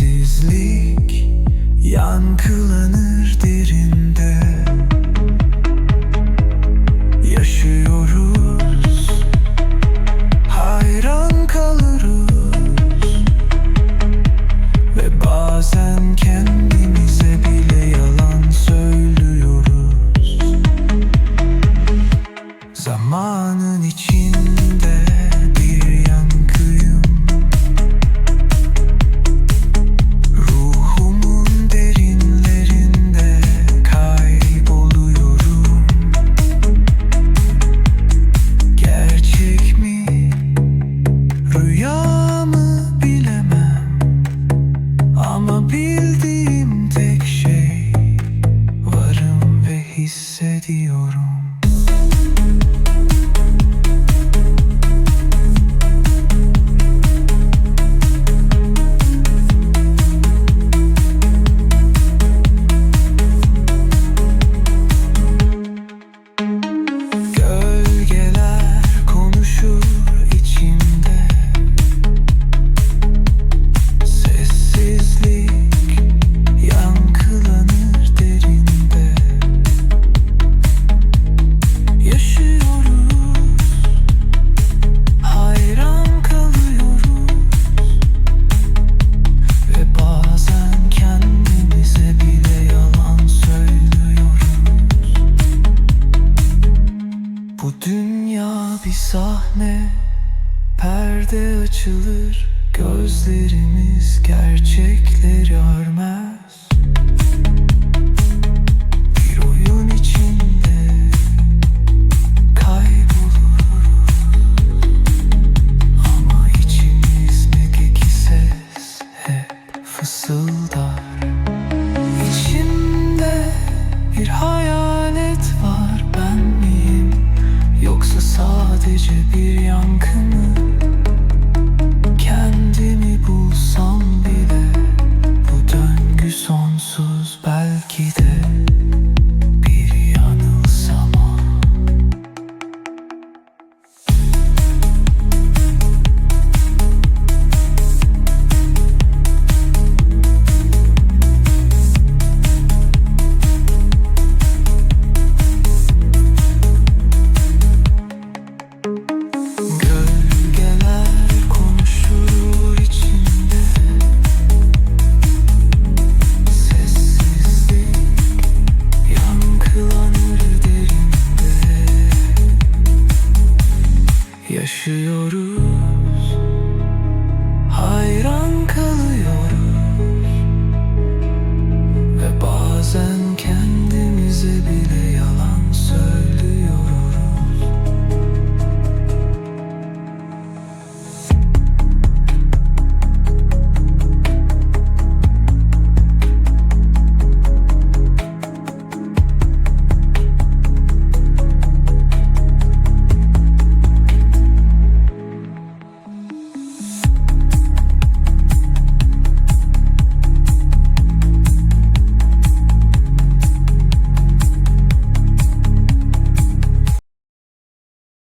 Sessizlik yankılanır derinde. Yaşıyoruz Hayran kalırız. Ve bazen kendimize bile yalan söylüyoruz. Zamanın içinde dünya bir sahne Perde açılır Gözlerimiz gerçekleri görmez Bir oyun içinde Kayboluruz. Ama içimizdeki ses Hep fısıldar. İçimde bir hayalet sadece bir yankı mı? Kendimi bulsam bile Yaşıyoruz